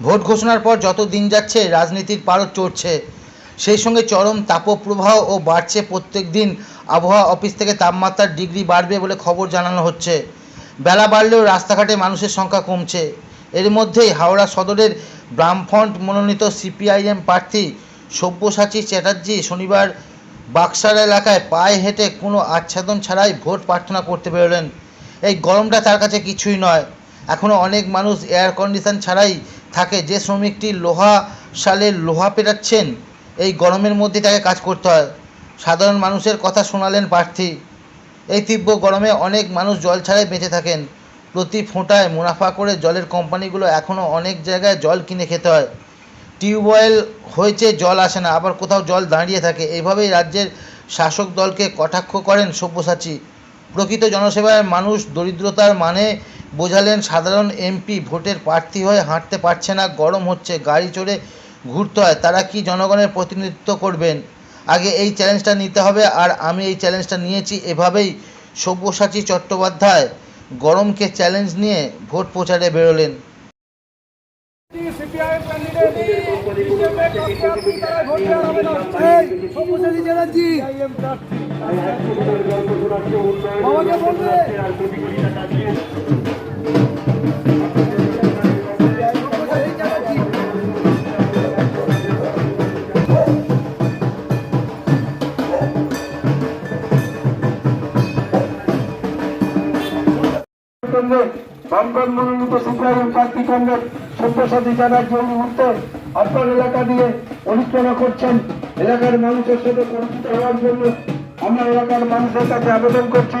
Vote ঘোষণার পর যত দিন যাচ্ছে, রাজনীতির পারদ চড়ছে। সেই সঙ্গে চরম তাপপ্রবাহ ও বাড়ছে প্রত্যেক দিন। আবহাওয়া অফিস থেকে তাপমাত্রার ডিগ্রি বাড়বে বলে খবর জানানো হচ্ছে। বেলা বাড়লেও রাস্তাঘাটে মানুষের সংখ্যা কমছে। এর মধ্যেই হাওড়া সদরের বামফ্রন্ট মনোনীত সিপিআইএম প্রার্থী সব্যসাচী চ্যাটার্জি শনিবার বাক্সার এলাকায় পায়ে হেঁটে কোনো আচ্ছাদন ছাড়াই ভোট প্রার্থনা করতে বেরোলেন। এই গরমটা তার কাছে কিছুই নয়। এখনও অনেক মানুষ এয়ার কন্ডিশন ছাড়াই থাকে, যে শ্রমিকটি লোহা শালের লোহা পেটাচ্ছেন, এই গরমের মধ্যে তাকে কাজ করতে হয়। সাধারণ মানুষের কথা শোনালেন প্রার্থী। এই তীব্র গরমে অনেক মানুষ জল ছাড়াই বেঁচে থাকেন। প্রতি ফোঁটায় মুনাফা করে জলের কোম্পানিগুলো এখনও অনেক জায়গায় জল কিনে খেতে হয়। টিউবওয়েল হয়েছে, জল আসে না, আবার কোথাও জল দাঁড়িয়ে থাকে। এইভাবেই রাজ্যের শাসক দলকে কটাক্ষ করেন সব্যসাচী। প্রকৃত জনসেবায় মানুষ দরিদ্রতার মানে বোঝালেন, সাধারণ এমপি ভোটের প্রার্থী হয়ে হাঁটতে পারছে না, গরম হচ্ছে, গাড়ি চড়ে ঘুরতে হয়, তারা কি জনগণের প্রতিনিধিত্ব করবেন? আগে এই চ্যালেঞ্জটা নিতে হবে, আর আমি এই চ্যালেঞ্জটা নিয়েছি এভাবেই। সব্যসাচী চট্টোপাধ্যায়, গরমকে চ্যালেঞ্জ নিয়ে ভোট প্রচারে বেরোলেন। সিপিআইএম ক্যান্ডিডেট কংগ্রেস মনোনীত সিপিআইএম প্রার্থী কংগ্রেস সব্যসাচী চ্যাটার্জি এই মুহূর্তে আপনার এলাকা দিয়ে অনুপ্রেরণা করছেন এলাকার মানুষের সাথে পরিচিত হওয়ার জন্য আমরা এলাকার মানুষের কাছে আবেদন করছি।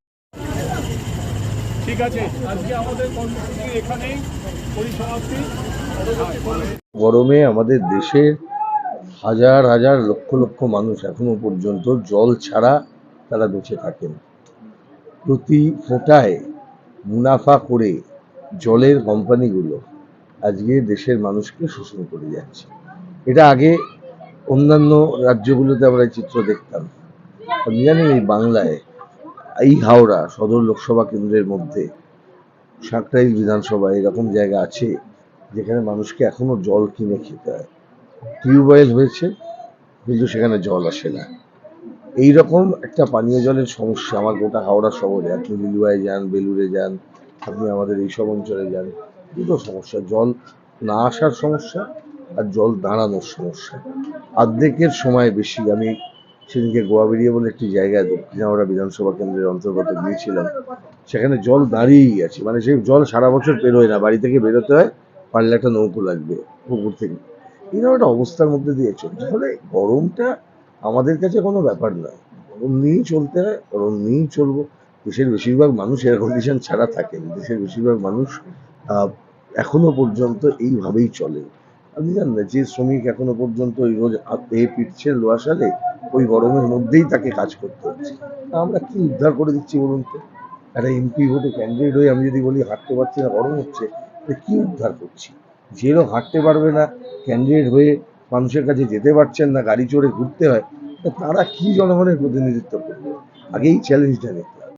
গরমে আমাদের দেশের হাজার হাজার লক্ষ লক্ষ মানুষ এখনও পর্যন্ত জল ছাড়া তারা বেঁচে থাকেন। প্রতি ফোঁটায় মুনাফা করে জলের কোম্পানিগুলো আজকে দেশের মানুষকে শোষণ করে যাচ্ছে। এটা আগে অন্যান্য রাজ্যগুলোতে আমরা চিত্র দেখতাম। আপনি জানেন এই বাংলায় এই হাওড়া সদর লোকসভা কেন্দ্রের মধ্যে সাঁকরাইল বিধানসভা এরকম জায়গা আছে যেখানে মানুষকে এখনও জল কিনে খেতে হয়। টিউবওয়েল হয়েছে, কিন্তু সেখানে জল আসে না। এই রকম একটা পানীয় জলের সমস্যা। আমার গোটা হাওড়া শহরে, আপনি লিলুয়ায় যান, বেলুড়ে যান, আপনি আমাদের এইসব অঞ্চলে যান, দুটো সমস্যা। জল না আসার সমস্যা আর জল দাঁড়ানোর সমস্যা। অর্ধেকের সময় বেশি। আমি সেদিনকে গোয়াবেরিয়া বলে একটি জায়গায় হাওড়া বিধানসভা কেন্দ্রের অন্তর্গত গিয়েছিলাম। সেখানে জল দাঁড়িয়েই আছে। মানে সেই জল সারা বছর বেরোয় না। বাড়ি থেকে বেরোতে হয়, পারলে একটা নৌকো লাগবে পুকুর থেকে। এরকম একটা অবস্থার মধ্যে দিয়ে চলছে। ফলে গরমটা আমাদের কাছে কোনো ব্যাপার নয়। গরম নিয়েই চলতে হয়, গরম নিয়েই চলবো। দেশের বেশিরভাগ মানুষ এয়ার কন্ডিশন ছাড়া থাকেন। দেশের বেশিরভাগ মানুষ এখনও পর্যন্ত এইভাবেই চলে। আপনি জানেন না, যে শ্রমিক এখনও পর্যন্ত ওই রোজ পেয়ে পিটছে লোয়া সালে ওই গরমের মধ্যেই তাকে কাজ করতে হচ্ছে। আমরা কি উদ্ধার করে দিচ্ছি বলুন তো? একটা এমপি ভোটে ক্যান্ডিডেট হয়ে আমি যদি বলি হাঁটতে পারছি না, গরম হচ্ছে, তো কি উদ্ধার করছি? যে লোক হাঁটতে পারবে না ক্যান্ডিডেট হয়ে মানুষের কাছে যেতে পারছেন না, গাড়ি চড়ে ঘুরতে হয় তারা কি জনগণের প্রতিনিধিত্ব করবে? আগেই চ্যালেঞ্জটা নিতে।